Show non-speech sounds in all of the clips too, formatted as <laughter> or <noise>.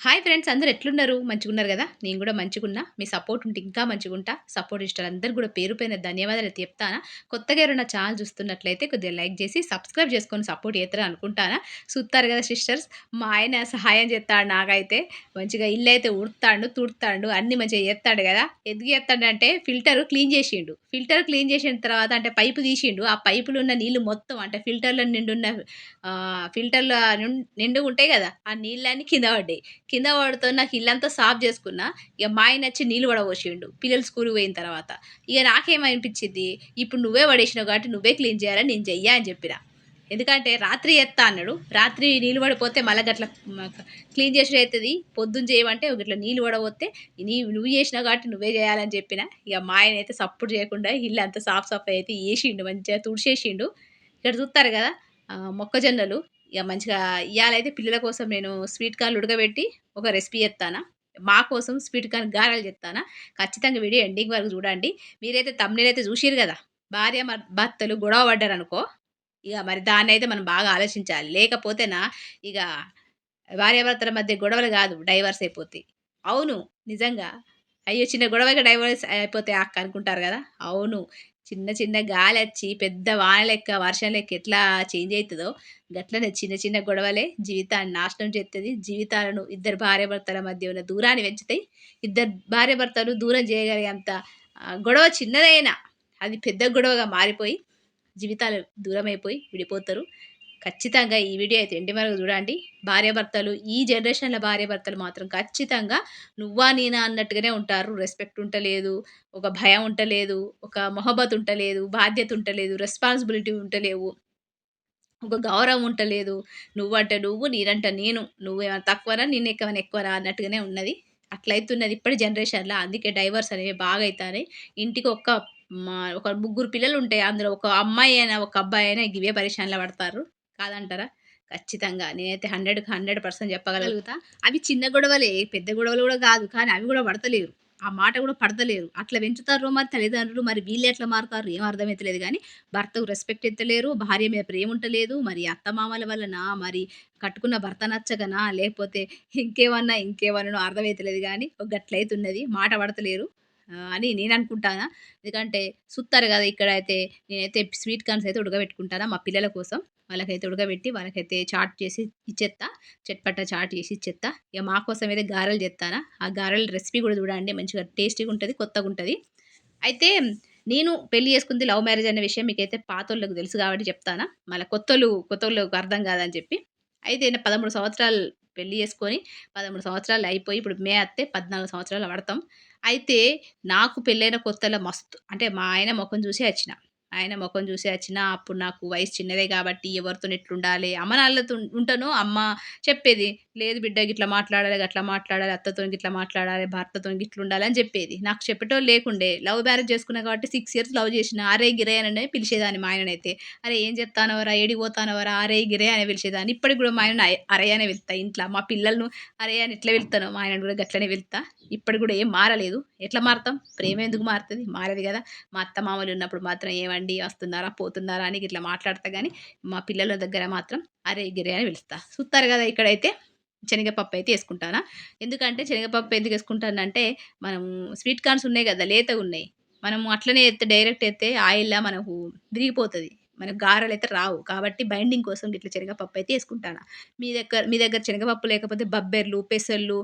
Hi friends అందరు ఎట్లున్నారు? మంచిగున్నారు కదా? నేను కూడా మంచిగున్నా. మీ సపోర్ట్ ఉంటే ఇంకా మంచిగుంటా. సపోర్ట్ ఇష్టాలు అందరు కూడా పేరు పైన ధన్యవాదాలు చెప్తానా? కొత్తగా ఎవరైనా ఛానల్ చూస్తున్నట్లయితే కొద్దిగా లైక్ చేసి సబ్స్క్రైబ్ చేసుకొని సపోర్ట్ చేస్తారని అనుకుంటానా? చూస్తారు కదా సిస్టర్స్ మా ఆయన సహాయం చేస్తాడు నాకైతే. మంచిగా ఇల్లు అయితే ఉడతాడు తుడతాడు అన్ని మంచిగా చేస్తాడు కదా? ఎందుకు చేస్తాడంటే ఫిల్టర్ క్లీన్ చేసిండు. ఫిల్టర్ క్లీన్ చేసిన తర్వాత అంటే పైపు తీసిండు. ఆ పైపులో ఉన్న నీళ్ళు మొత్తం అంటే ఫిల్టర్లో నిండున్న ఫిల్టర్లో నిండు ఉంటాయి కదా? ఆ నీళ్ళన్నీ కింద పడ్డాయి. కింద పడుతో నాకు ఇల్లంతా సాఫ్ చేసుకున్నా ఇక మా ఆయన వచ్చి నీళ్ళు పడవోసిండు పిల్లలు స్కూల్కి పోయిన తర్వాత. ఇక నాకేమనిపించింది ఇప్పుడు నువ్వే పడేసినావు కాబట్టి నువ్వే క్లీన్ చేయాలని నేను చెయ్యా అని చెప్పిన. ఎందుకంటే రాత్రి ఎత్తా అన్నాడు. రాత్రి నీళ్ళు పడిపోతే మళ్ళీ గట్ల క్లీన్ చేసిన అవుతుంది పొద్దున్న చేయమంటే ఇట్లా నీళ్ళు పడబోతే నీ నువ్వు చేసినావు కాబట్టి నువ్వే చేయాలని చెప్పిన. ఇక మా ఆయన అయితే సపోర్ట్ చేయకుండా ఇల్లు అంతా సాఫ్ సఫాయి అయితే వేసిండు మంచిగా తుడిచేసిండు ఇక్కడ చూస్తారు కదా మొక్కజొన్నలు. ఇక మంచిగా ఇవాళైతే పిల్లల కోసం నేను స్వీట్ కార్న్లు ఉడకబెట్టి ఒక రెసిపీ చెప్తానా. మా కోసం స్వీట్ కార్న్ గారెలు చెప్తానా. ఖచ్చితంగా వీడియో ఎండింగ్ వరకు చూడండి. మీరైతే తమ్ముళ్ళు అయితే చూసిరు కదా. భార్య భర్తలు గొడవ పడ్డారు అనుకో. ఇక మరి దాన్ని అయితే మనం బాగా ఆలోచించాలి. లేకపోతేనా ఇక భార్యాభర్తల మధ్య గొడవలు కాదు డైవర్స్ అయిపోతాయి. అవును నిజంగా. అయ్యో చిన్న గొడవగా డైవర్స్ అయిపోతే అక్క అనుకుంటారు కదా. అవును. చిన్న చిన్న గాలి వచ్చి పెద్ద వాన లెక్క వర్షం లెక్క ఎట్లా చేంజ్ అవుతుందో గట్లనే చిన్న చిన్న గొడవలే జీవితాన్ని నాశనం చేస్తుంది జీవితాలను ఇద్దరు భార్యాభర్తల మధ్య ఉన్న దూరాన్ని పెంచుతాయి ఇద్దరు భార్యాభర్తలు దూరం చేయగలిగేంత గొడవ చిన్నదైనా అది పెద్ద గొడవగా మారిపోయి జీవితాలు దూరం అయిపోయి విడిపోతారు. ఖచ్చితంగా ఈ వీడియో అయితే ఎండి వరకు చూడండి. భార్యాభర్తలు ఈ జనరేషన్లో భార్యాభర్తలు మాత్రం ఖచ్చితంగా నువ్వా నేనా అన్నట్టుగానే ఉంటారు. రెస్పెక్ట్ ఉంటలేదు ఒక భయం ఉంటలేదు ఒక మొహబత్ ఉంటలేదు బాధ్యత ఉంటలేదు రెస్పాన్సిబిలిటీ ఉంటలేవు ఒక గౌరవం ఉంటలేదు. నువ్వంటే నువ్వు నేనంట నేను. నువ్వేమైనా తక్కువరా నేను ఎక్కువైనా ఎక్కువరా అన్నట్టుగానే ఉన్నది. అట్లయితున్నది ఇప్పటి జనరేషన్లో. అందుకే డైవర్స్ అనేవి బాగా అవుతాయి ఇంటికి ఒక్క ఒక ముగ్గురు పిల్లలు ఉంటాయి అందులో ఒక అమ్మాయి అయినా ఒక అబ్బాయి అయినా గివే పరిశానలో పడతారు. కాదంటారా? ఖచ్చితంగా. నేనైతే హండ్రెడ్కి హండ్రెడ్ పర్సెంట్ చెప్పగలుగుతా. అవి చిన్న గొడవలే పెద్ద గొడవలు కూడా కాదు. కానీ అవి కూడా పడతలేరు. ఆ మాట కూడా పడతలేరు. అట్లా పెంచుతారు మరి తల్లిదండ్రులు మరి వీళ్ళు ఎట్లా మారుతారు ఏం అర్థమవుతలేదు కానీ భర్తకు రెస్పెక్ట్ ఎత్తలేరు భార్య మీద ప్రేమ ఉంటలేదు మరి అత్తమామల వలన మరి కట్టుకున్న భర్త నచ్చగనా లేకపోతే ఇంకేమన్నా ఇంకేమన్నా అర్థమవుతలేదు కానీ ఒక గట్లయితున్నది. మాట పడతలేరు. అని నేను అనుకుంటాను ఎందుకంటే సుత్తారు కదా ఇక్కడైతే నేనైతే స్వీట్ కార్న్స్ అయితే ఉడకబెట్టుకుంటాను మా పిల్లల కోసం. వాళ్ళకైతే ఉడకబెట్టి వాళ్ళకైతే చాట్ చేసి ఇచ్చేస్తా చెట్పట్ట చాట్ చేసి ఇచ్చేస్తా ఇక మా కోసం అయితే గారెలు చేస్తానా ఆ గారెల రెసిపీ కూడా చూడండి మంచిగా టేస్టీగా ఉంటుంది కొత్తగా ఉంటుంది. అయితే నేను పెళ్ళి చేసుకుంది లవ్ మ్యారేజ్ అనే విషయం మీకైతే పాతోళ్ళకు తెలుసు కాబట్టి చెప్తానా. మళ్ళీ కొత్తలు కొత్తోళ్ళకు అర్థం కాదని చెప్పి. అయితే నేను పదమూడు సంవత్సరాలు పెళ్ళి చేసుకొని పదమూడు సంవత్సరాలు అయిపోయి ఇప్పుడు మే అత్తే పద్నాలుగు సంవత్సరాలు పడతాం. అయితే నాకు పెళ్ళైన కొత్తలో మస్తు అంటే మా ఆయన ముఖం చూసి వచ్చిన ఆయన ముఖం చూసి వచ్చిన అప్పుడు నాకు వయసు చిన్నదే కాబట్టి ఎవరితో ఎట్లుండాలి అమ్మ నాన్నలతో ఉంటాను అమ్మ చెప్పేది లేదు బిడ్డ గిట్లా మాట్లాడాలి అట్లా మాట్లాడాలి అత్తతో గిట్లా మాట్లాడాలి భర్తతో ఇట్లా ఉండాలి అని చెప్పేది. నాకు చెప్పేటో లేకుండే లవ్ మ్యారేజ్ చేసుకున్నా కాబట్టి సిక్స్ ఇయర్స్ లవ్ చేసిన అరే గిరే అని పిలిచేదాన్ని మా ఆయననైతే. అరే ఏం చెప్తానవరా ఏడికి పోతానవరా అరే గిరే అని పిలిచేదాన్ని. ఇప్పటికి కూడా మా ఆయన అరే అనే వెళ్తా ఇంట్లో మా పిల్లలను అరే అని ఎట్లా వెళ్తాను మా ఆయన కూడా గట్లనే వెళ్తా. ఇప్పటికి కూడా ఏం మారలేదు. ఎట్లా మారతాం? ప్రేమ ఎందుకు మారుతుంది? మారదు కదా. మా అత్త మామూలు ఉన్నప్పుడు మాత్రం ఏమండి వస్తున్నారా పోతున్నారా అని ఇట్లా మాట్లాడతా కానీ మా పిల్లల దగ్గర మాత్రం అరే గిరే అని పిలుస్తా. చూస్తారు కదా ఇక్కడైతే శనగపప్పు అయితే వేసుకుంటానా? ఎందుకంటే శనగపప్పు ఎందుకు వేసుకుంటానంటే మనం స్వీట్ కార్న్స్ ఉన్నాయి కదా లేతగా ఉన్నాయి. మనం అట్లనే ఎత్తే డైరెక్ట్ ఎత్తే ఆయిల్లా మనకు విరిగిపోతుంది. మనకు గారెలు అయితే రావు. కాబట్టి బైండింగ్ కోసం ఇట్లా శనగపప్పు అయితే వేసుకుంటాను? మీ దగ్గర మీ దగ్గర శనగపప్పు లేకపోతే బబ్బెర్లు పెసర్లు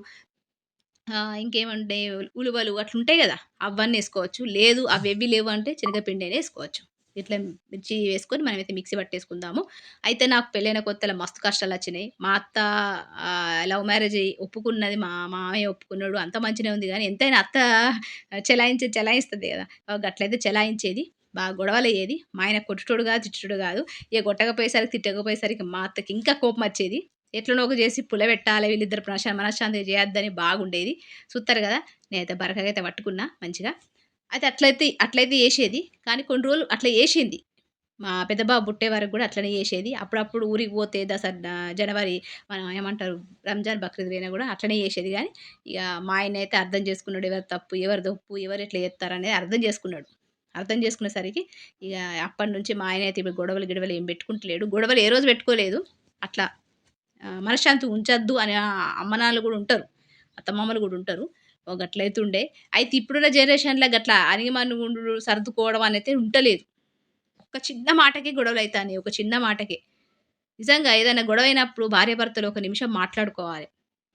ఇంకేమంటే ఉలువలు అట్లుంటాయి కదా అవన్నీ వేసుకోవచ్చు. లేదు అవి ఎవి లేవు అంటే శనగపిండి అయినా వేసుకోవచ్చు. ఇట్లా మిర్చి వేసుకొని మనమైతే మిక్సీ పట్టేసుకుందాము. అయితే నాకు పెళ్ళైన కొత్తలో మస్తు కష్టాలు వచ్చినాయి. మా అత్త లవ్ మ్యారేజ్ ఒప్పుకున్నది మా మామయ్య ఒప్పుకున్నాడు. అంత మంచిగా ఉంది కానీ ఎంతైనా అత్త చెలాయించే చెలాయిస్తుంది కదా. అట్లయితే చెలాయించేది బాగా గొడవలు అయ్యేది. మా ఆయన కొట్టుటోడు కాదు తిట్టుడు కాదు. ఇక కొట్టకపోయేసరికి తిట్టకపోయేసరికి మా అత్తకి ఇంకా కోపం వచ్చేది. ఎట్లనోక చేసి పులబెట్టాలి వీళ్ళిద్దరు ప్రశా మనశ్శాంతి చేయొద్దని బాగుండేది. చూస్తారు కదా? నేనైతే బరకగా అయితే పట్టుకున్నా మంచిగా. అయితే అట్లయితే అట్లయితే వేసేది కానీ కొన్ని రోజులు అట్లా వేసింది మా పెద్దబాబు పుట్టే వరకు కూడా అట్లనే చేసేది. అప్పుడప్పుడు ఊరికి పోతే దసరా జనవరి మనం ఏమంటారు రంజాన్ బక్రీద్ పోయినా కూడా అట్లనే చేసేది. కానీ ఇక మా ఆయన అయితే అర్థం చేసుకున్నాడు ఎవరు తప్పు ఎవరు తప్పు ఎవరు ఎట్లా చేస్తారు అనేది అర్థం చేసుకున్నాడు. అర్థం చేసుకునేసరికి ఇక అప్పటి నుంచి మా ఆయన అయితే ఇప్పుడు గొడవలు గిడవలు ఏం పెట్టుకుంటలేడు. గొడవలు ఏ రోజు పెట్టుకోలేదు. అట్లా మనశ్శాంతి ఉంచొద్దు అనే అమ్మనాలు కూడా ఉంటారు. అత్తమామలు కూడా ఉంటారు. ఓ గట్లయితుండే. అయితే ఇప్పుడున్న జనరేషన్లో గట్ల అణిగిమణిగుండుడు, సర్దుకోవడం అనేది ఉంటలేదు. ఒక చిన్న మాటకే గొడవలైతాన్నాయి. ఒక చిన్న మాటకే. నిజంగా ఏదైనా గొడవైనప్పుడు భార్యాభర్తలు ఒక నిమిషం మాట్లాడుకోవాలి.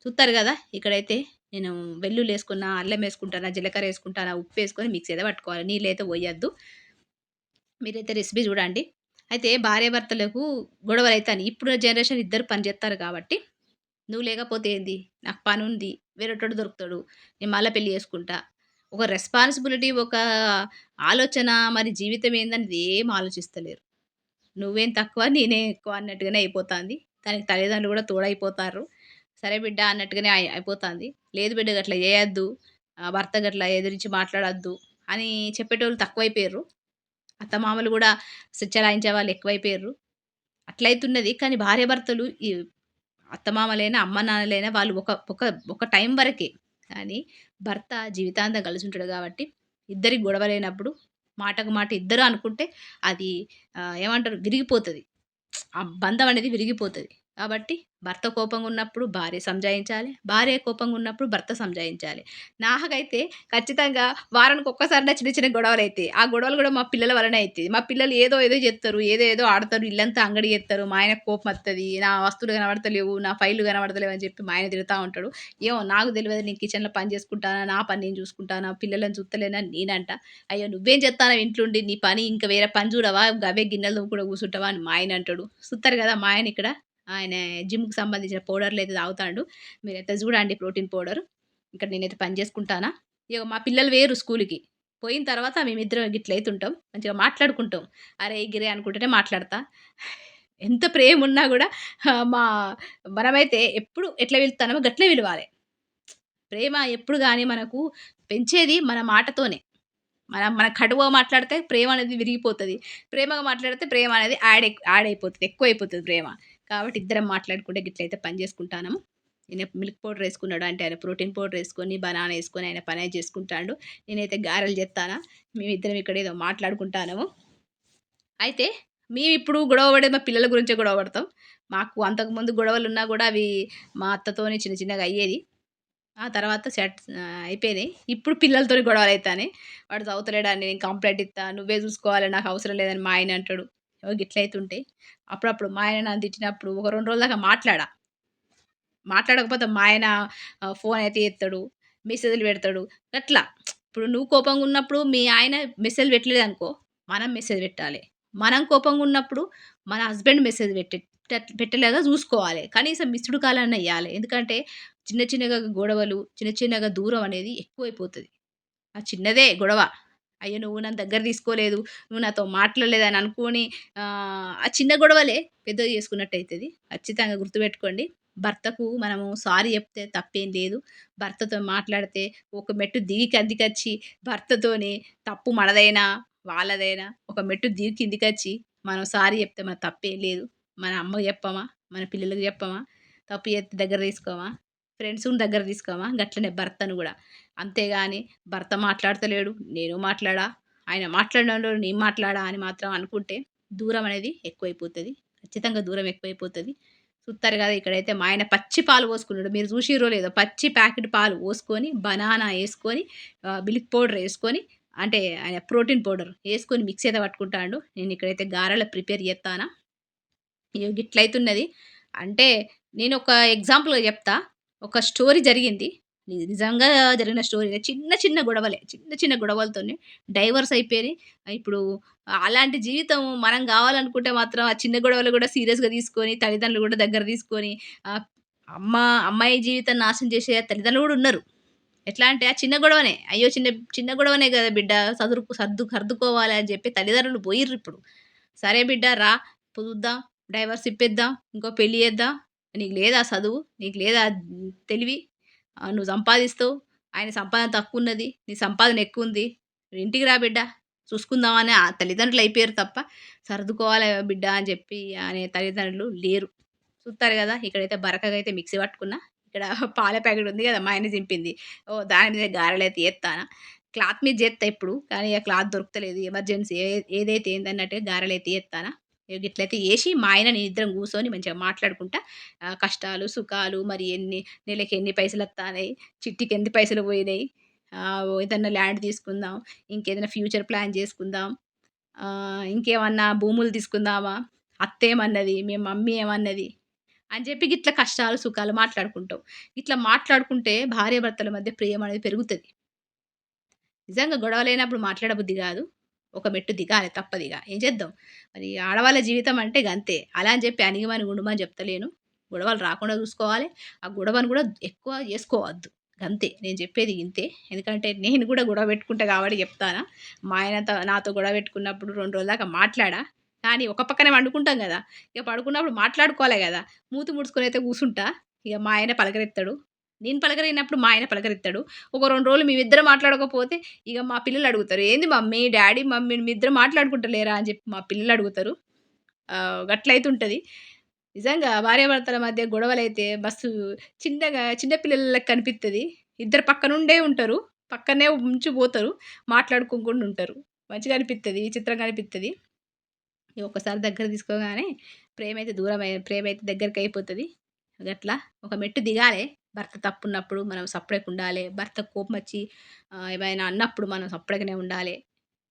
చూస్తారు కదా ఇక్కడైతే నేను వెల్లు వేసుకున్నా అల్లం వేసుకుంటానా జీలకర్ర వేసుకుంటానా ఉప్పు వేసుకొని మిక్స్ ఏదో పట్టుకోవాలి. నీళ్ళైతే పోయొద్దు మీరైతే రెసిపీ చూడండి. అయితే భార్యాభర్తలకు అవుతాను ఇప్పుడు జనరేషన్ ఇద్దరు పని చేస్తారు కాబట్టి, నువ్వు లేకపోతే ఏంది? నాకు పని ఉంది వేరేటోడు దొరుకుతాడు. నేను మళ్ళా పెళ్ళి చేసుకుంటా. ఒక రెస్పాన్సిబిలిటీ, ఒక ఆలోచన మరి జీవితం ఏందనేది ఏం ఆలోచిస్తలేరు. నువ్వేం తక్కువ, నేనే ఎక్కువ అన్నట్టుగానే అయిపోతుంది దానికి తల్లిదండ్రులు కూడా తోడైపోతారు సరే బిడ్డ అన్నట్టుగానే అయిపోతుంది లేదు బిడ్డ గట్ల చేయొద్దు భర్త గట్ల ఎదిరించి మాట్లాడద్దు అని చెప్పేటోళ్ళు తక్కువైపోయారు అత్తమామలు కూడా స్ చలాయించే వాళ్ళు ఎక్కువైపోయారు అట్లయితున్నది. కానీ భార్యాభర్తలు ఈ అత్తమామలైనా, అమ్మానాన్నలైనా వాళ్ళు ఒక ఒక ఒక టైం వరకే. కానీ భర్త జీవితాంతం కలిసి ఉంటాడు కాబట్టి ఇద్దరికి గొడవలైనప్పుడు మాటకు మాట ఇద్దరు అనుకుంటే అది ఏమంటారు విరిగిపోతుంది ఆ బంధం అనేది విరిగిపోతుంది కాబట్టి భర్త కోపంగా ఉన్నప్పుడు భార్య సంజాయించాలి. భార్య కోపంగా ఉన్నప్పుడు భర్త సంజాయించాలి. నాకైతే ఖచ్చితంగా వారానికి ఒక్కసారి చిన్న చిన్న అయితే ఆ గొడవలు కూడా మా పిల్లల వలన అవుతుంది మా పిల్లలు ఏదో ఏదో చెప్తారు ఏదో ఏదో ఆడతారు. ఇల్లంతా అంగడి చేస్తారు మా ఆయనకు వస్తుంది నా వస్తువులు కనబడతలేవు. నా ఫైళ్ళు కనబడతలేవు అని చెప్పి మా ఆయన తిడతా ఉంటాడు. ఏమో నాకు తెలియదు నేను కిచెన్‌లో పని చేసుకుంటానా, నా పని నేను చూసుకుంటానా, పిల్లలను చూస్తలేనా నేనంట అయ్యో! నువ్వేం చెప్తానా ఇంట్లోండి నీ పని ఇంకా వేరే పని చూడవా? గవే గిన్నెలు కూడా కూర్చుంటావా అని మా ఆయన అంటాడు. చూస్తారు కదా మా ఆయన ఇక్కడ ఆయన జిమ్‌కి సంబంధించిన పౌడర్‌లు అయితే తాగుతాడు మీరైతే చూడండి ప్రోటీన్ పౌడర్. ఇక్కడ నేనైతే పని చేసుకుంటానా. ఇక మా పిల్లలు వేరు స్కూల్కి పోయిన తర్వాత మేమిద్దరం గిట్లయితుంటాం. మంచిగా మాట్లాడుకుంటాం. అరే! గిరే అనుకుంటేనే మాట్లాడతా. ఎంత ప్రేమ ఉన్నా కూడా మా మనమైతే ఎప్పుడు ఎట్లా వెళ్తానో గట్లే విలువాలి ప్రేమ ఎప్పుడు కానీ మనకు పెంచేది మన మాటతోనే. మనం మన కటువుగా మాట్లాడితే ప్రేమ అనేది విరిగిపోతుంది ప్రేమగా మాట్లాడితే ప్రేమ అనేది యాడ్ యాడ్ అయిపోతుంది ఎక్కువ అయిపోతుంది ప్రేమ. కాబట్టి ఇద్దరం మాట్లాడుకుంటే గిట్లయితే పని చేసుకుంటాను ఈయన మిల్క్ పౌడర్ వేసుకున్నాడు అంటే ఆయన ప్రోటీన్ పౌడర్ వేసుకొని బనానా వేసుకొని ఆయన పని చేసుకుంటాడు నేనైతే గారెలు జేత్తానా. మేమిద్దరం ఇక్కడ ఏదో మాట్లాడుకుంటాము అయితే మేము ఇప్పుడు గొడవ పడేది మా పిల్లల గురించే గొడవ పడతాం. మాకు అంతకుముందు గొడవలు ఉన్నా కూడా అవి మా అత్తతోనే చిన్న చిన్నగా అయ్యేది. ఆ తర్వాత సెట్ అయిపోయినాయి. ఇప్పుడు పిల్లలతోని అవుతానే వాడు చదువుతలేడా నేను కంప్లైంట్ ఇస్తా నువ్వే చూసుకోవాలి నాకు అవసరం లేదని మా ఆయన అంటాడు. ఇగో అవుతుంటే అప్పుడప్పుడు మా ఆయన నన్ను తిట్టినప్పుడు ఒక రెండు రోజుల దాకా మాట్లాడా. మాట్లాడకపోతే మా ఆయన ఫోన్ అయితే ఎత్తాడు మెసేజ్‌లు పెడతాడు. అట్లా ఇప్పుడు నువ్వు కోపంగా ఉన్నప్పుడు మీ ఆయన మెసేజ్ పెట్టలేదనుకో, మనం మెసేజ్ పెట్టాలి. మనం కోపంగా ఉన్నప్పుడు మన హస్బెండ్ మెసేజ్ పెట్టే పెట్టలేదా చూసుకోవాలి. కనీసం మిస్డ్ కాల్ అన్నా ఎందుకంటే చిన్న చిన్నగా గొడవలు, చిన్న చిన్నగా దూరం అనేది ఎక్కువైపోతుంది ఆ చిన్నదే గొడవ. అయ్యో! నువ్వు నన్ను దగ్గర తీసుకోలేదు. నువ్వు నాతో మాట్లాడలేదని అనుకోని ఆ చిన్న గొడవలే పెద్దది చేసుకున్నట్టు అవుతుంది ఖచ్చితంగా గుర్తుపెట్టుకోండి. భర్తకు మనము సారీ చెప్తే తప్పేం లేదు. భర్తతో మాట్లాడితే ఒక మెట్టు దిగి కిందికొచ్చి భర్తతోని తప్పు మనదైనా, వాళ్ళదైనా ఒక మెట్టు దిగి కిందికొచ్చి మనం సారీ చెప్తే మన తప్పేం లేదు. మన అమ్మకి చెప్పమా? మన పిల్లలకు చెప్పమా? తప్పు చేస్తే దగ్గర తీసుకోమా? ఫ్రెండ్స్‌ని దగ్గర తీసుకోమా? గట్లనే భర్తను కూడా అంతేగాని భర్త మాట్లాడతలేడు. నేను మాట్లాడా. ఆయన మాట్లాడడంలో నేను మాట్లాడా అని మాత్రం అనుకుంటే దూరం అనేది ఎక్కువైపోతుంది ఖచ్చితంగా దూరం ఎక్కువైపోతుంది చూస్తారు కదా ఇక్కడైతే మా ఆయన పచ్చి పాలు పోసుకున్నాడు. మీరు చూసిరో లేదో పచ్చి ప్యాకెట్ పాలు పోసుకొని, బనానా వేసుకొని మిల్క్ పౌడర్ వేసుకొని అంటే ఆయన ప్రోటీన్ పౌడర్ వేసుకొని మిక్స్ అయితే పట్టుకుంటాడు నేను ఇక్కడైతే గారెలు ప్రిపేర్ చేస్తానా ఇగో గిట్లయితున్నది. అంటే ఒక ఎగ్జాంపుల్‌గా చెప్తా. ఒక స్టోరీ జరిగింది. నిజంగా జరిగిన స్టోరీ చిన్న చిన్న గొడవలే. చిన్న చిన్న గొడవలతోనే డైవర్స్ అయిపోయి ఇప్పుడు అలాంటి జీవితం మనం కావాలనుకుంటే మాత్రం ఆ చిన్న గొడవలు కూడా సీరియస్‌గా తీసుకొని, తల్లిదండ్రులు కూడా దగ్గర తీసుకొని అమ్మ అమ్మాయి జీవితం నాశనం చేసే తల్లిదండ్రులు కూడా ఉన్నారు. ఎట్లా అంటే ఆ చిన్న గొడవనే. అయ్యో! చిన్న చిన్న గొడవనే కదా బిడ్డ సదురుకు సర్దు సర్దుకోవాలి అని చెప్పి తల్లిదండ్రులు పోయిర్రిప్పుడు. సరే బిడ్డ రా పొదుద్దాం డైవర్స్ ఇప్పిద్దాం. ఇంకో పెళ్ళి చేద్దాం. నీకు లేదా చదువు? నీకు లేదా తెలివి? నువ్వు సంపాదిస్తావు. ఆయన సంపాదన తక్కువున్నది. నీ సంపాదన ఎక్కువ ఉంది ఇంటికి రా బిడ్డ చూసుకుందామని ఆ తల్లిదండ్రులు అయిపోయారు తప్ప, సర్దుకోవాలి బిడ్డ అని చెప్పి అనే తల్లిదండ్రులు లేరు. చూస్తారు కదా ఇక్కడైతే బరకగా అయితే మిక్సీ పట్టుకున్నా. ఇక్కడ <laughs> పాల ప్యాకెట్ ఉంది కదా మా ఆయన చింపింది. ఓ దాని మీద గారెలైతే ఏత్తానా. క్లాత్ మీద చేస్తా ఇప్పుడు. కానీ ఆ క్లాత్ దొరుకుతలేదు. ఎమర్జెన్సీ ఏ ఏదైతే ఏందన్నట్టు గారెలైతే ఎత్తానా గిట్లయితే చేసి మా ఆయన నేను ఇద్దరం కూర్చొని మంచిగా మాట్లాడుకుంటా. కష్టాలు, సుఖాలు మరి ఎన్ని నెలకి ఎన్ని పైసలు వస్తాయి చిట్టికి ఎన్ని పైసలు పోయినాయి, ఏదన్నా ల్యాండ్ తీసుకుందాం, ఇంకేదైనా ఫ్యూచర్ ప్లాన్ చేసుకుందాం, ఇంకేమన్నా భూములు తీసుకుందామా, అత్తేమన్నది, మీ మమ్మీ ఏమన్నది అని చెప్పి ఇట్లా కష్టాలు, సుఖాలు మాట్లాడుకుంటాం. ఇట్లా మాట్లాడుకుంటే భార్యాభర్తల మధ్య ప్రేమ అనేది పెరుగుతుంది. నిజంగా గొడవ లేనప్పుడు మాట్లాడబుద్ధి కాదు. ఒక మెట్టు దిగాలి తప్పదిగా ఏం చేద్దాం? మరి ఆడవాళ్ళ జీవితం అంటే గంతే. అలా అని చెప్పి అణిగిమని గుండమని చెప్తలేను. గొడవలు రాకుండా చూసుకోవాలి. ఆ గొడవను కూడా ఎక్కువ చేసుకోవద్దు. గంతే. నేను చెప్పేది ఇంతే. ఎందుకంటే నేను కూడా గొడవ పెట్టుకుంటా కాబట్టి చెప్తానా. మా ఆయనతో నాతో గొడవ పెట్టుకున్నప్పుడు రెండు రోజుల దాకా మాట్లాడా. కానీ ఒక పక్కనే వండుకుంటాం కదా ఇక పడుకున్నప్పుడు మాట్లాడుకోవాలి కదా మూతి అయితే కూసుంటా. ఇక మా ఆయన పలకరెత్తాడు నేను పలకరినప్పుడు మా ఆయన పలకరిస్తాడు ఒక రెండు రోజులు మేమిద్దరం మాట్లాడకపోతే ఇక మా పిల్లలు అడుగుతారు. "ఏంది మమ్మీ, డాడీ మమ్మీ మీ ఇద్దరు మాట్లాడుకుంటలేరా?" అని చెప్పి మా పిల్లలు అడుగుతారు. ఆహ్, నిజంగా భార్యాభర్తల మధ్య గొడవలైతే బస్సు చిన్నగా చిన్నపిల్లలకు కనిపిస్తుంది ఇద్దరు పక్కనుండే ఉంటారు. పక్కనే ఉంచి పోతారు. మాట్లాడుకోకుండా ఉంటారు. మంచిగా అనిపిస్తుంది విచిత్రంగా అనిపిత్తది. ఇగ ఒక్కసారి దగ్గర తీసుకోగానే ప్రేమైతే దూరమై ప్రేమైతే అయిపోతుంది గట్లా ఒక మెట్టు దిగాలే. భర్త తప్పున్నప్పుడు మనం సప్పుడేకుండాలే. భర్త కోపం వచ్చి ఏమైనా అన్నప్పుడు మనం సప్పుడేకనే ఉండాలి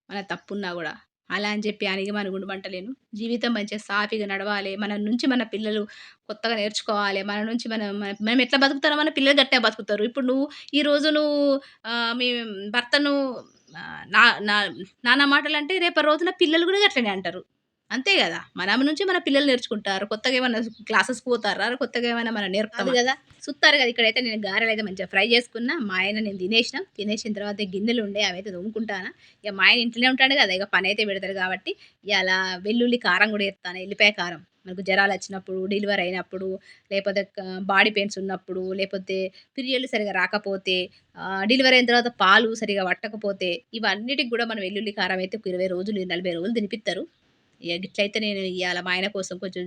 మన తప్పున్నా కూడా అలా అని చెప్పి అణిగిమని గుండమంటలేను. జీవితం మంచిగా సాఫీగా నడవాలి మన నుంచి మన పిల్లలు కొత్తగా నేర్చుకోవాలి మన నుంచి మనం మనం ఎట్లా బతుకుతారో మన పిల్లలు గట్టే బతుకుతారు. ఇప్పుడు నువ్వు ఈరోజు నువ్వు మీ భర్తను నా నా నా నానా అంటే రేపటి రోజున పిల్లలు కూడా గట్లనే అంటారు. అంతే గదా! మనం నుంచి మన పిల్లలు నేర్చుకుంటారు. కొత్తగా ఏమన్నా క్లాసెస్‌కి పోతార్రా? కొత్తగా ఏమైనా మనం నేర్పుతామా? గదా! సుత్తారు గదా! ఇక్కడైతే నేను గారెలైతే మంచిగా ఫ్రై చేసుకున్నా. మా ఆయన నేను తినేసినాం. తినేసిన తర్వాత గిన్నెలుండే అవైతే తోముకుంటానా. ఇగ మా ఆయన ఇంట్లోనే ఉంటాడు గదా! ఇగ పనైతే పెడతాడు కాబట్టి ఇయాల వెల్లుల్లి కారం గూడా ఏత్తాను. ఎల్లిపాయ కారం. మనకు జరాలొచ్చినప్పుడు, డెలివరీ అయినప్పుడు, లేపోతే క బాడీ పెయిన్స్ ఉన్నప్పుడు, లేపోతే పీరియడ్లు సరిగ్గా రాకపోతే, డెలివరీ అయిన తర్వాత పాలు సరిగ్గా పట్టకపోతే, ఇవన్నిటికి గూడా మనం వెల్లుల్లి కారం అయితే 20 రోజులు, 40 రోజులు తినిపిత్తరు. ఇక గిట్లయితే నేను ఇవాళ మా ఆయన కోసం కొంచెం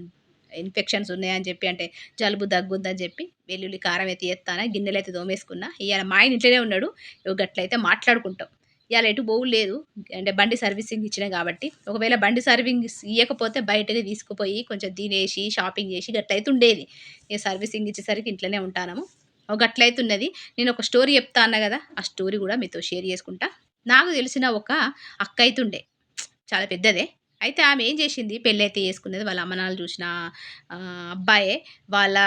ఇన్ఫెక్షన్స్ ఉన్నాయని చెప్పి అంటే జలుబు, దగ్గుందని చెప్పి వెల్లుల్లి కారం అయితే వేస్తాను గిన్నెలు అయితే తోమేసుకున్నా. ఇవాళ మా ఆయన ఇంట్లోనే ఉన్నాడు. ఇగో గట్లయితే మాట్లాడుకుంటాం. ఇవాళ ఎటు పోవుడు లేదు. అంటే బండి సర్వీసింగ్ ఇచ్చిన కాబట్టి ఒకవేళ బండి సర్వీంగ్స్ ఇవ్వకపోతే బయటకి తీసుకుపోయి కొంచెం తినేసి, షాపింగ్ చేసి గట్లయితే ఉండేది. ఇక సర్వీసింగ్ ఇచ్చేసరికి ఇంట్లోనే ఉంటాను ఒకట్లయితే ఉన్నది నేను ఒక స్టోరీ చెప్తా అన్నా కదా ఆ స్టోరీ కూడా మీతో షేర్ చేసుకుంటా. నాకు తెలిసిన ఒక అక్క అయితే ఉండే చాలా పెద్దదే. అయితే ఆమె ఏం చేసింది పెళ్ళైతే చేసుకునేది వాళ్ళ అమ్మ చూసిన అబ్బాయే. వాళ్ళ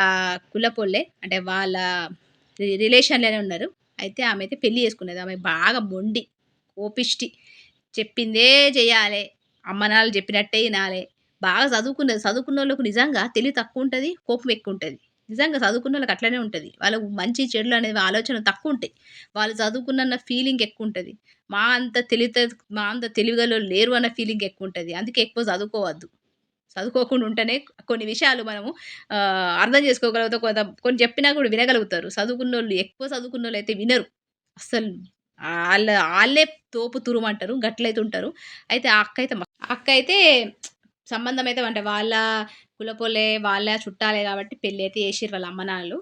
కులపొల్లే అంటే వాళ్ళ రి రిలేషన్‌లోనే ఉన్నారు. అయితే ఆమె అయితే పెళ్ళి చేసుకునేది ఆమె బాగా మొండి, కోపిష్టి. చెప్పిందే చేయాలి అమ్మ చెప్పినట్టే ఇనాలే. బాగా చదువుకున్నది. చదువుకున్న వాళ్ళకు నిజంగా తెలివి తక్కువ ఉంటుంది కోపం ఎక్కువ ఉంటుంది నిజంగా చదువుకున్న వాళ్ళకి అట్లనే ఉంటుంది వాళ్ళకు మంచి, చెడులు అనేది ఆలోచన తక్కువ ఉంటాయి వాళ్ళు చదువుకున్న ఫీలింగ్ ఎక్కువ ఉంటుంది మా అంత తెలివితే మా అంత తెలివిగలో లేరు అన్న ఫీలింగ్ ఎక్కువ ఉంటుంది అందుకే ఎక్కువ చదువుకోవద్దు. చదువుకోకుండా ఉంటేనే కొన్ని విషయాలు మనము అర్థం చేసుకోగలుగుతాం. కొంత కొన్ని చెప్పినా కూడా వినగలుగుతారు. చదువుకున్న వాళ్ళు ఎక్కువ చదువుకున్న వాళ్ళైతే వినరు. అస్సలు వాళ్ళ వాళ్ళే తోపు తురుమంటారు. గట్లయితే ఉంటారు. అయితే ఆ అక్కయితే అక్క అయితే సంబంధం అయితే అంటే వాళ్ళ కులపోలే వాళ్ళ చుట్టాలే కాబట్టి పెళ్ళయితే చేసిర్రు వాళ్ళ అమ్మ నాన్నలు.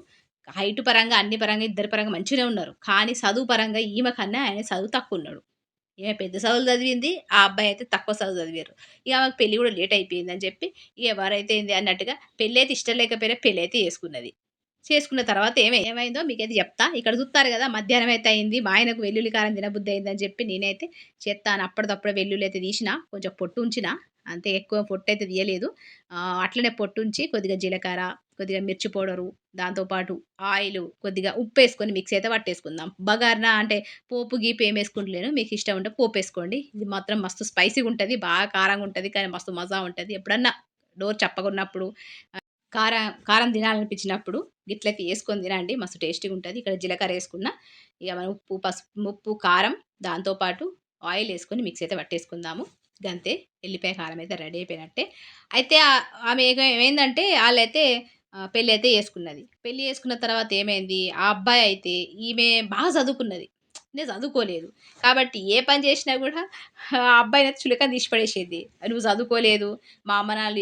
హైట్ పరంగా, అన్ని పరంగా ఇద్దరి పరంగా మంచిగానే ఉన్నారు. కానీ చదువు పరంగా ఈమె కన్నా ఆయన చదువు తక్కువ ఉన్నాడు ఈమె పెద్ద చదువులు చదివింది. ఆ అబ్బాయి అయితే తక్కువ చదువు చదివారు ఇక ఆమెకు పెళ్ళి కూడా లేట్ అయిపోయిందని చెప్పి ఇక ఎవరైతే ఏంది అన్నట్టుగా పెళ్ళయితే ఇష్టం లేకపోయినా పెళ్ళయితే చేసుకున్నది. చేసుకున్న తర్వాత ఏమై ఏమైందో మీకైతే చెప్తా. ఇక్కడ చూస్తారు కదా మధ్యాహ్నం అయితే అయింది. మా ఆయనకు వెల్లుల్లి కారం తినబుద్ధి అయిందని చెప్పి నేనైతే చేస్తాను అప్పటిదప్పుడు వెల్లుల్లి అయితే తీసిన కొంచెం పొట్టు ఉంచినా. అంతే ఎక్కువ పొట్టయితే తీయలేదు. అట్లనే పొట్టుంచి కొద్దిగా జీలకర్ర, కొద్దిగా మిర్చి పౌడరు, దాంతోపాటు ఆయిల్ ఆయిలు, కొద్దిగా ఉప్పేసుకొని మిక్సీ అయితే పట్టేసుకుందాం. బగార్నా అంటే పోపు గీపు ఏమి వేసుకుంటలేను. మీకు ఇష్టం ఉంటే పోపు వేసుకోండి ఇది మాత్రం మస్తు స్పైసీగా ఉంటుంది బాగా కారంగా ఉంటుంది కానీ మస్తు మజా ఉంటుంది ఎప్పుడన్నా డోర్ చప్పకున్నప్పుడు కారం కారం తినాలనిపించినప్పుడు గిట్లయితే వేసుకొని తినండి. మస్తు టేస్టీగా ఉంటుంది ఇక్కడ జీలకర్ర వేసుకున్న ఇక మనం ఉప్పు, పసుపు ఉప్పు, కారం దాంతోపాటు ఆయిల్ వేసుకొని మిక్సీ అయితే పట్టేసుకుందాము. గంతే. ఎల్లిపాయ కారం అయితే రెడీ అయిపోయినట్టే. అయితే ఆమె ఏమైందంటే వాళ్ళైతే పెళ్ళి అయితే చేసుకున్నది. పెళ్ళి చేసుకున్న తర్వాత ఏమైంది? ఆ అబ్బాయి అయితే ఈమె బాగా చదువుకున్నది. నేను చదువుకోలేదు. కాబట్టి ఏ పని చేసినా కూడా ఆ అయితే చులకన తీసిపడేసేది నువ్వు చదువుకోలేదు మా అమ్మ నాన్న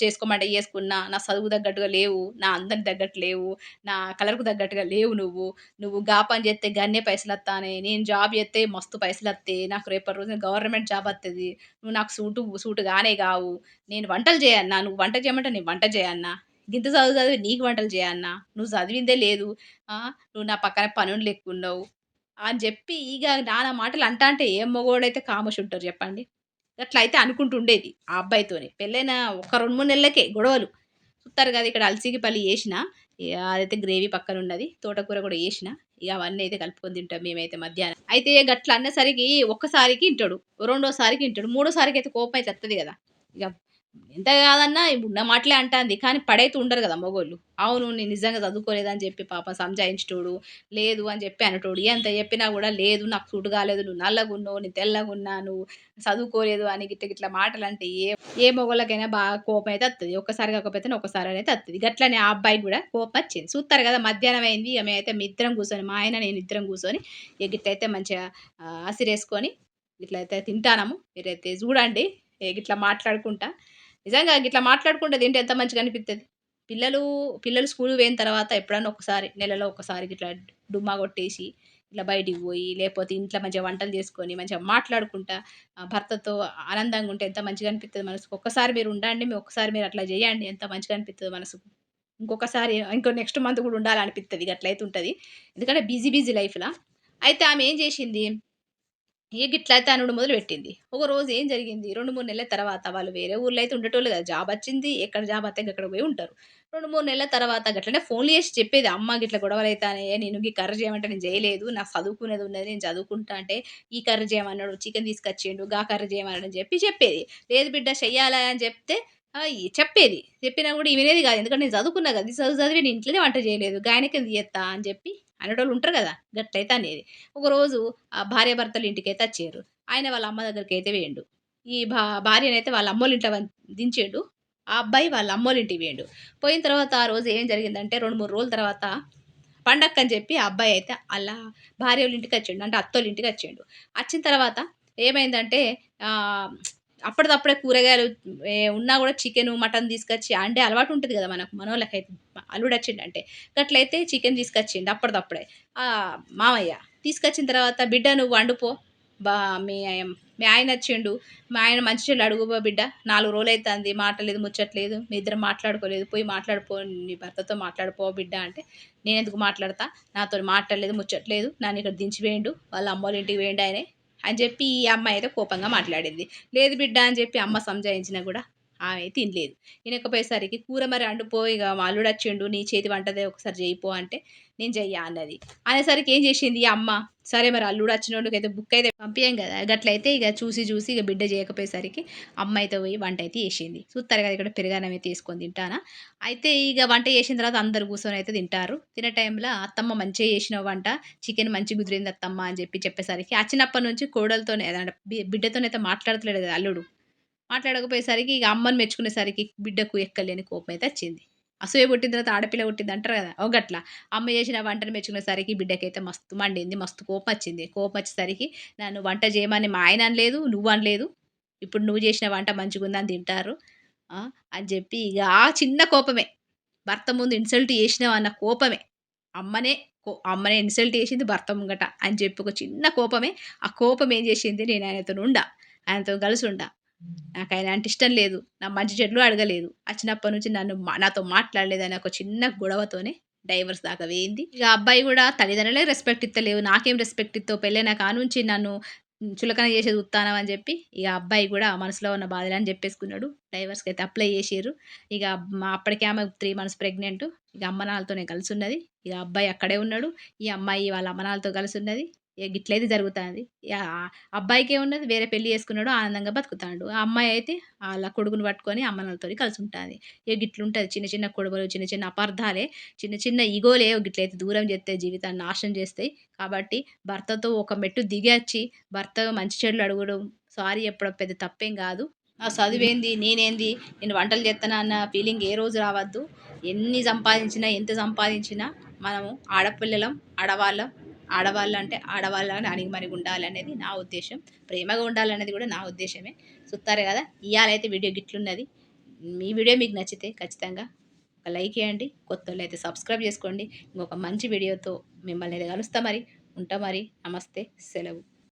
చేసుకోమంటే చేసుకున్నా నా చదువు తగ్గట్టుగా లేవు నా అందరికి తగ్గట్టు లేవు నా కలర్కు తగ్గట్టుగా లేవు నువ్వు. నువ్వు గా పని చేస్తే గన్నే పైసలు వస్తానే నేను జాబ్ చేస్తే మస్తు పైసలు వస్తాయి నాకు రేపటి రోజున గవర్నమెంట్ జాబ్ వస్తుంది నువ్వు నాకు సూటు సూటు గానే కావు. నేను వంటలు చేయన్నా నువ్వు వంట చేయమంటే నేను వంట చేయన్నా గింత చదువు చదివి నీకు వంటలు చేయన్నా నువ్వు చదివిందే లేదు. నువ్వు నా పక్కన పనులు లెక్కున్నావు అని చెప్పి ఇక నానా మాటలు అంటా అంటే ఏ మగోడైతే కామోష్ ఉంటారు చెప్పండి. అట్లా అయితే అనుకుంటుండేది ఆ అబ్బాయితోని. పెళ్ళైన ఒక రెండు మూడు నెలలకే గొడవలు. చూస్తారు కదా ఇక్కడ అల్సికి పల్లి వేసిన అదైతే గ్రేవీ పక్కన ఉన్నది తోటకూర కూడా వేసిన ఇక అవన్నీ అయితే కలుపుకొని తింటాం మేమైతే మధ్యాహ్నం. అయితే గట్ల అన్నసరికి ఒక్కసారికి తింటాడు రెండోసారికి తింటాడు మూడోసారికి అయితే కోపం అయితే వస్తుంది కదా. ఇక ఎంత కాదన్నా ఉన్న మాటలే అంటాంది. కానీ పడైతే ఉండరు కదా మగోళ్ళు. అవును నేను నిజంగా చదువుకోలేదని చెప్పి పాప సంజాయించుటోడు లేదు అని చెప్పి అనటోడు ఎంత చెప్పినా కూడా లేదు నాకు సూటు కాలేదు నువ్వు నల్లగున్నావు నేను తెల్లగున్నా నువ్వు చదువుకోలేదు అని గిట్ల గిట్ల మాటలు అంటే ఏ ఏ మొగోళ్ళకైనా బాగా కోపం అయితే వస్తుంది ఒక్కసారి కాకపోతే ఒకసారి అయితే వస్తుంది గట్లనే ఆ అబ్బాయి కూడా కోపం వచ్చింది. చూస్తారు కదా మధ్యాహ్నం అయింది ఇక మేమైతే మీ ఇద్దరం కూర్చొని మా ఆయన నేను ఇద్దరం కూర్చొని ఇక గిట్లయితే మంచిగా అసిరేసుకొని ఆసిరేసుకొని ఇట్లయితే తింటానము. మీరైతే చూడండి ఇట్లా గిట్లా మాట్లాడుకుంటా. నిజంగా గిట్లా మాట్లాడుకుంటే తింటే ఎంత మంచిగా అనిపిస్తుంది పిల్లలు పిల్లలు స్కూల్ పోయిన తర్వాత ఎప్పుడన్నా ఒకసారి నెలలో ఒకసారి ఇట్లా డుమ్మా కొట్టేసి ఇట్లా బయటికి పోయి లేకపోతే ఇంట్లో మంచిగా వంటలు చేసుకొని మంచిగా మాట్లాడుకుంటా భర్తతో ఆనందంగా ఉంటే ఎంత మంచిగా అనిపిస్తుంది మనసుకు. ఒక్కసారి మీరు ఉండండి మీ ఒక్కసారి మీరు అట్లా చేయండి ఎంత మంచిగా అనిపిస్తుంది మనసుకు. ఇంకొకసారి ఇంకో నెక్స్ట్ మంత్ కూడా ఉండాలనిపిస్తుంది అట్లయితే ఉంటుంది. ఎందుకంటే బిజీ బిజీ లైఫ్లో. అయితే ఆమె ఏం చేసింది? ఏ గిట్లయితే అనుడు మొదలు పెట్టింది ఒక రోజు ఏం జరిగింది? రెండు మూడు నెలల తర్వాత వాళ్ళు వేరే ఊర్లో అయితే ఉండేటోళ్ళు కదా జాబ్ వచ్చింది ఎక్కడ జాబ్ అయితే అక్కడ పోయి ఉంటారు. రెండు మూడు నెలల తర్వాత గట్లనే ఫోన్లు చేసి చెప్పేది అమ్మ గిట్ల గొడవలు అవుతానే నేను ఈ కర్రీ చేయమంటే నేను చేయలేదు నాకు చదువుకునేది ఉన్నది నేను చదువుకుంటా అంటే ఈ కర్రీ చేయమన్నాడు చికెన్ తీసుకొచ్చిండు గా కర్రీ చేయమన్నాడు అని చెప్పి చెప్పేది. లేదు బిడ్డ చెయ్యాలా అని చెప్తే చెప్పేది. చెప్పినా కూడా ఇవినేది కాదు ఎందుకంటే నేను చదువుకున్నా కదా చదువు చదివి నేను ఇంట్లోనే వంట చేయలేదు గాయనకి చేస్తా అని చెప్పి అనేటోళ్ళు ఉంటారు కదా గట్లయితే అనేది. ఒకరోజు ఆ భార్య భర్తలు ఇంటికైతే వచ్చారు. ఆయన వాళ్ళ అమ్మ దగ్గరికి అయితే వేయండు ఈ భా భార్యనైతే వాళ్ళ అమ్మోళ్ళ ఇంట్లో దించాడు. ఆ అబ్బాయి వాళ్ళ అమ్మోళ్ళ ఇంటికి వేయండు పోయిన తర్వాత ఆ రోజు ఏం జరిగిందంటే రెండు మూడు రోజుల తర్వాత పండక్క అని చెప్పి ఆ అబ్బాయి అయితే అలా భార్య వాళ్ళ ఇంటికి వచ్చాడు. అంటే అత్తోళ్ళ ఇంటికి వచ్చాడు. వచ్చిన తర్వాత ఏమైందంటే అప్పటిదప్పుడే కూరగాయలు ఉన్నా కూడా చికెన్ మటన్ తీసుకొచ్చి అంటే అలవాటు ఉంటుంది కదా మనకు మనోళ్ళకైతే. అల్లుడు వచ్చిండంటే గట్లయితే చికెన్ తీసుకొచ్చిండు అప్పటిదప్పుడే. మామయ్య తీసుకొచ్చిన తర్వాత బిడ్డ నువ్వు వండుపో. బా మీ మీ ఆయన వచ్చిండు. మా ఆయన మంచి చెల్లు అడుగుపో బిడ్డ. నాలుగు రోజులు అవుతుంది మాటలేదు ముచ్చట్లేదు మీ ఇద్దరు మాట్లాడుకోలేదు పోయి మాట్లాడిపో నీ భర్తతో మాట్లాడిపో బిడ్డ అంటే నేను ఎందుకు మాట్లాడతా? నాతో మాట్లాడలేదు ముచ్చట్లేదు నన్ను ఇక్కడ దించివేయండు వాళ్ళ అమ్మోళ్ళ ఇంటికి వేయండి ఆయనే. అని చెప్పి ఈ అమ్మాయి అయితే కోపంగా మాట్లాడింది. లేదు బిడ్డ అని చెప్పి అమ్మ సంజాయించినా కూడా ఆమె తినలేదు. తినకపోయేసరికి కూర మరి అండుపో ఇక అల్లుడు వచ్చిండు నీ చేతి వంటదే ఒకసారి చేయిపో అంటే నేను చెయ్యా అన్నది. అనేసరికి ఏం చేసింది? అమ్మ సరే మరి అల్లుడు వచ్చినోడికి అయితే బుక్ అయితే పంపించాం కదా. గట్లయితే ఇక చూసి చూసి ఇక బిడ్డ చేయకపోయేసరికి అమ్మ అయితే పోయి వంట అయితే చేసింది. చూస్తారు కదా ఇక్కడ పెరుగన్నం అయితే తీసుకొని తింటానా? అయితే ఇక వంట చేసిన తర్వాత అందరు కూర్చొని అయితే తింటారు. తినే టైంలో అత్తమ్మ మంచిగా చేసిన వంట చికెన్ మంచి కుదిరింది అత్తమ్మ అని చెప్పి చెప్పేసరికి వచ్చినప్పటి నుంచి కోడలతోనే బిడ్డతోనైతే మాట్లాడతలేడు కదా అల్లుడు. మాట్లాడకపోయేసరికి ఇక అమ్మని మెచ్చుకునేసరికి బిడ్డకు ఎక్కలేని కోపం అయితే వచ్చింది. అసూయ పుట్టిన తర్వాత ఆడపిల్ల పుట్టింది అంటారు కదా ఒకట్ల. గట్ల అమ్మ చేసిన వంటను మెచ్చుకునేసరికి బిడ్డకైతే మస్తు మండింది మస్తు కోపం వచ్చింది కోపం వచ్చేసరికి నన్ను వంట చేయమని మా ఆయన అనలేదు నువ్వు అనలేదు. ఇప్పుడు నువ్వు చేసిన వంట మంచిగా ఉందని తింటారు అని చెప్పి ఇక ఆ చిన్న కోపమే. భర్త ముందు ఇన్సల్ట్ చేసినావు అన్న కోపమే. అమ్మనే కో- అమ్మనే ఇన్సల్ట్ చేసింది భర్త ముంగట అని చెప్పి ఒక చిన్న కోపమే. ఆ కోపం ఏం చేసింది? నేను ఆయనతో ఉండా ఆయనతో కలిసి ఉండా. నాకు ఆయన అంటే ఇష్టం లేదు. నా మంచి చెట్లు అడగలేదు. వచ్చినప్పటి నుంచి నన్ను మా- నాతో మాట్లాడలేదు అనే ఒక చిన్న గొడవతోనే డైవర్స్ దాకా వేయింది. ఇక అబ్బాయి కూడా తల్లిదండ్రులే రెస్పెక్ట్ ఇస్తలేవు నాకేం రెస్పెక్ట్ ఇస్తావు? పెళ్ళైన కానుంచి నన్ను చులకన చేసేది ఉత్తానం అని చెప్పి ఇక అబ్బాయి కూడా మనసులో ఉన్న బాధలు అని చెప్పేసుకున్నాడు. డైవర్స్కి అయితే అప్లై చేసారు ఇక మా అప్పటికే ఆమె త్రీ మంత్స్ ప్రెగ్నెంట్ ఇక అమ్మనాలతోనే కలిసి ఉన్నది. ఇక అబ్బాయి అక్కడే ఉన్నాడు. ఈ అమ్మాయి వాళ్ళ అమ్మనాలతో కలిసి ఉన్నది. గిట్లయితే జరుగుతుంది. అబ్బాయికి ఏమున్నది అబ్బాయికే ఉన్నది వేరే పెళ్ళి చేసుకున్నాడు ఆనందంగా బతుకుతాడు. ఆ అమ్మాయి అయితే వాళ్ళ కొడుకుని పట్టుకొని అమ్మనాలతో కలిసి ఉంటుంది ఇక గిట్లుంటుంది చిన్న చిన్న కొడుకులు చిన్న చిన్న అపార్థాలే చిన్న చిన్న ఈగోలే గిట్లయితే దూరం చేస్తే జీవితాన్ని నాశనం చేస్తాయి. కాబట్టి భర్తతో ఒక మెట్టు దిగొచ్చి భర్త మంచి చెడులు అడగడం సారీ చెప్పడం పెద్ద తప్పేం కాదు. ఆ చదివేంది నేనేంది నేను వంటలు చేస్తానా అన్న ఫీలింగ్ ఏ రోజు రావద్దు. ఎన్ని సంపాదించినా ఎంత సంపాదించినా మనము ఆడపిల్లలం ఆడవాళ్ళం ఆడవాళ్ళు అంటే ఆడవాళ్ళని అణిగి మణిగి ఉండాలనేది నా ఉద్దేశం. ప్రేమగా ఉండాలనేది కూడా నా ఉద్దేశమే. చూస్తారు కదా ఇవాళైతే వీడియో గిట్లున్నది. మీ వీడియో మీకు నచ్చితే ఖచ్చితంగా ఒక లైక్ చేయండి కొత్త అయితే సబ్స్క్రైబ్ చేసుకోండి. ఇంకొక మంచి వీడియోతో మిమ్మల్ని కలుస్తా మరి. ఉంటా మరి. నమస్తే. సెలవు.